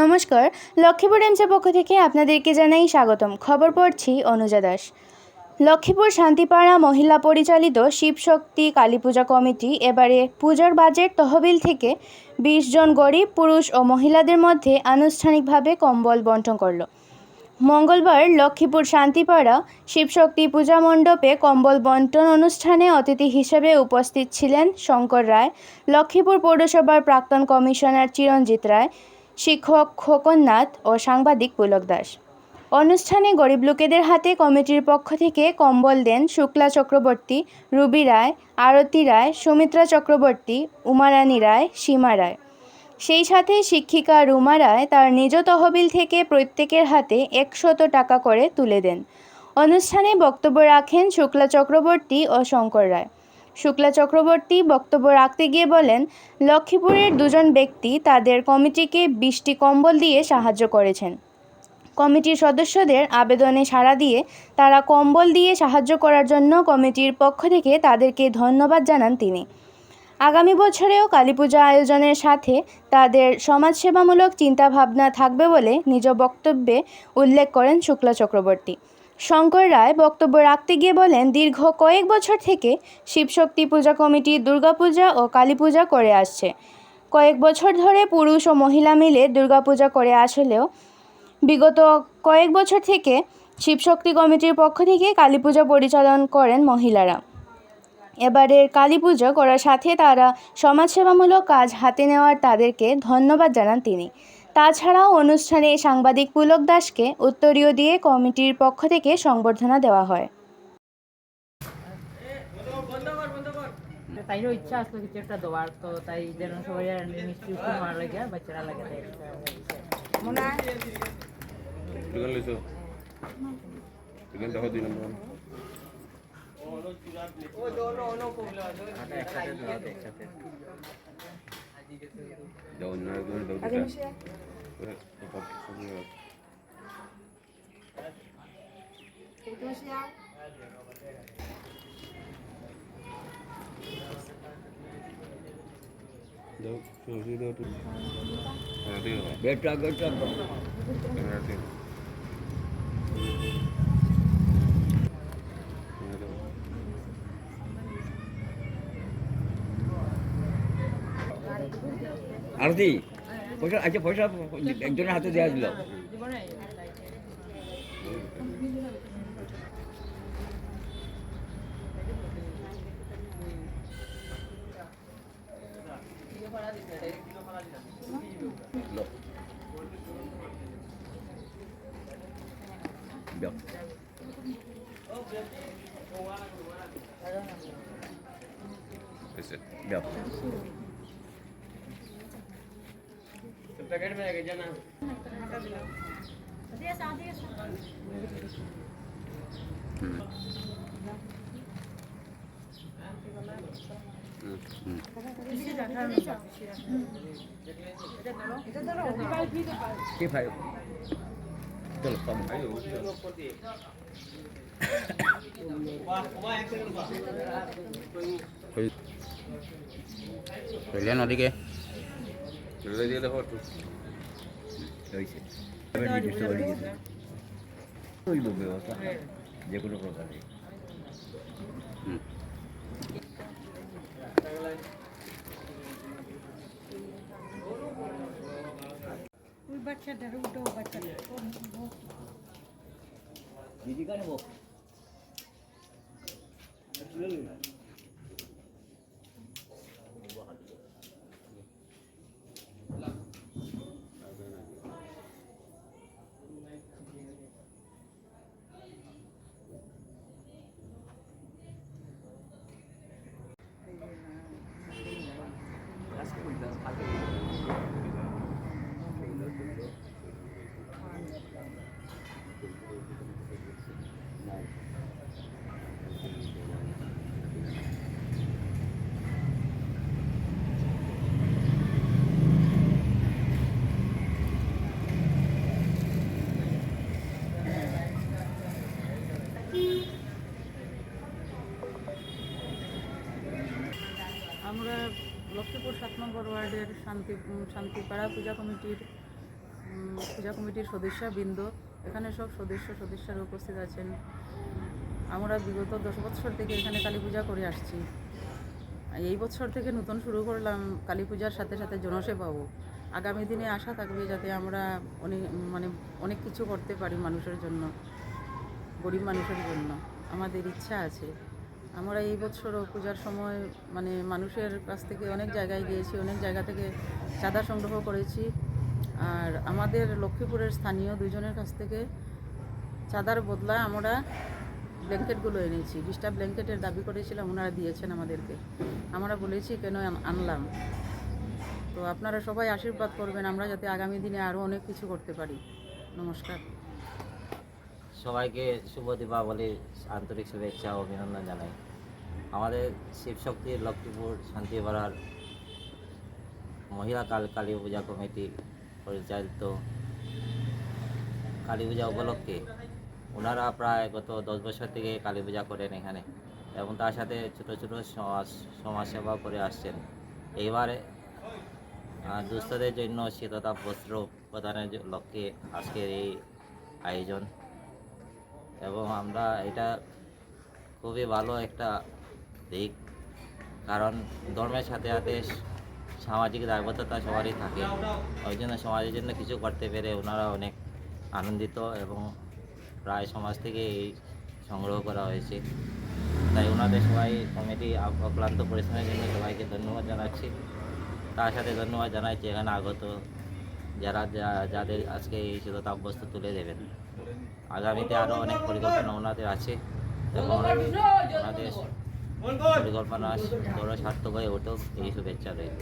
নমস্কার, লক্ষ্মীপুর এমসের পক্ষ থেকে আপনাদেরকে জানাই স্বাগতম। খবর পড়ছি অনুজা দাস। লক্ষ্মীপুর শান্তিপাড়া মহিলা পরিচালিত শিবশক্তি কালী পূজা কমিটি এবারে পূজার বাজেট তহবিল থেকে বিশ জন গরিব, পুরুষ ও মহিলাদের মধ্যে আনুষ্ঠানিকভাবে কম্বল বন্টন করল। মঙ্গলবার লক্ষ্মীপুর শান্তিপাড়া শিবশক্তি পূজা মণ্ডপে কম্বল বন্টন অনুষ্ঠানে অতিথি হিসেবে উপস্থিত ছিলেন শঙ্কর রায়, লক্ষ্মীপুর পৌরসভার প্রাক্তন কমিশনার চিরঞ্জিত রায় শিক্ষক খোকন নাথ ও সাংবাদিক পুলক দাস। অনুষ্ঠানে গরিব লোকেদের হাতে কমিটির পক্ষ থেকে কম্বল দেন শুক্লা চক্রবর্তী, রুবি রায়, আরতি রায়, সুমিত্রা চক্রবর্তী, উমারানী রায়, সীমা রায়। সেই সাথে শিক্ষিকা রুমা রায় তার নিজ তহবিল থেকে প্রত্যেকের হাতে একশত টাকা করে তুলে দেন। অনুষ্ঠানে বক্তব্য রাখেন শুক্লা চক্রবর্তী ও শঙ্কর রায়। শুক্লা চক্রবর্তী বক্তব্য রাখতে গিয়ে বলেন, লক্ষ্মীপুরের দুজন ব্যক্তি তাদের কমিটিকে বৃষ্টি কম্বল দিয়ে সাহায্য করেছেন। কমিটির সদস্যদের আবেদনে সাড়া দিয়ে তারা কম্বল দিয়ে সাহায্য করার জন্য কমিটির পক্ষ থেকে তাদেরকে ধন্যবাদ জানান তিনি। আগামী বছরেও কালী পূজা আয়োজনের সাথে তাদের সমাজসেবামূলক চিন্তাভাবনা থাকবে বলে নিজ বক্তব্যে উল্লেখ করেন শুক্লা চক্রবর্তী। শঙ্কর রায় বক্তব্য রাখতে গিয়ে বলেন, দীর্ঘ কয়েক বছর থেকে শিবশক্তি পূজা কমিটি, দুর্গাপূজা ও কালী পূজা করে আসছে। কয়েক বছর ধরে পুরুষ ও মহিলা মিলে দুর্গাপূজা করে আসলেও বিগত কয়েক বছর থেকে শিবশক্তি কমিটির পক্ষ থেকে কালী পূজা পরিচালন করেন মহিলারা। এবারের কালী পুজো করার সাথে তারা সমাজসেবামূলক কাজ হাতে নেওয়ার তাদেরকে ধন্যবাদ জানান তিনি। তাছাড়াও অনুষ্ঠানে সাংবাদিক পুলক দাসকে উত্তরীয় দিয়ে কমিটির পক্ষ থেকে সংবর্ধনা দেওয়া হয়। তাইরও ইচ্ছা আসলো কিছু একটা দেওয়ার তো তাই যেন সবাই আর মিষ্টি মারা লাগে বাচ্চারা লাগে બેટા બેટા આરતી আরতি পয়সা আচ্ছা পয়সা একজনের হাতে দেওয়া দিল জীবনে पैकेट में लेके जाना। के भाई। चलो कम। भाई हो कोई लेना ठीक है এবার নির্দিষ্ট করে গেছে ওই লোক ব্যবস্থা যে কোনো প্রকারে। দিদি কানে বক। আমরা লক্ষ্মীপুর সাত ওয়ার্ডের শান্তি শান্তিপাড়া পূজা কমিটির পূজা কমিটির সদস্য বৃন্দ এখানে সব সদস্য, সদস্যরা উপস্থিত আছেন। আমরা বিগত দশ বছর থেকে এখানে কালী পূজা করে আসছি। এই বছর থেকে নতুন শুরু করলাম কালী পূজার সাথে সাথে জনসেবাও আগামী দিনে আশা থাকবে যাতে আমরা অনেক মানে অনেক কিছু করতে পারি মানুষের জন্য, গরিব মানুষের জন্য। আমাদের ইচ্ছা আছে। আমরা এই বছরও পূজার সময় মানে মানুষের কাছ থেকে অনেক জায়গায় গিয়েছি, অনেক জায়গা থেকে চাঁদা সংগ্রহ করেছি। আর আমাদের লক্ষ্মীপুরের স্থানীয় দুজনের কাছ থেকে চাঁদার বদলা আমরা ব্ল্যাঙ্কেটগুলো এনেছি। বিশটা ব্ল্যাঙ্কেটের দাবি করেছিলাম, ওনারা দিয়েছেন আমাদেরকে। আমরা বলেছি, কেন আনলাম? তো আপনারা সবাই আশীর্বাদ করবেন, আমরা যাতে আগামী দিনে আরও অনেক কিছু করতে পারি। নমস্কার। সবাইকে শুভ দীপাবলির আন্তরিক শুভেচ্ছা ও অভিনন্দন জানাই। আমাদের শিবশক্তির লক্ষ্মীপুর শান্তিপাড়ার মহিলা কাল কালী পূজা কমিটি পরিচালিত কালী পূজা উপলক্ষে ওনারা প্রায় গত দশ বছর থেকে কালী পূজা করেন এখানে এবং তার সাথে ছোট ছোট সমাজ সমাজসেবা করে আসছেন। এইবারে দুস্থদের জন্য শীততাপ বস্ত্র প্রদানের লক্ষ্যে আজকের এই আয়োজন। এবং আমরা এটা খুবই ভালো একটা দিক। কারণ ধর্মের সাথে সাথে সামাজিক দায়বদ্ধতা সবারই থাকে। ওই জন্য সমাজের জন্য কিছু করতে পেরে ওনারা অনেক আনন্দিত এবং প্রায় সমাজ থেকে এই সংগ্রহ করা হয়েছে। তাই ওনাদের সবাই কমিটি অক্লান্ত পরিশ্রমের জন্য সবাইকে ধন্যবাদ জানাচ্ছি। তার সাথে ধন্যবাদ জানাচ্ছি এখানে আগত যারা যাদের আজকে এই শীততাপ বস্তু তুলে দেবেন। আগামীতে আরও অনেক পরিকল্পনা ওনাদের আছে। এবং ওনাদের পরিকল্পনা বড় সার্থক হয়ে ওঠুক, এই শুভেচ্ছা রইল।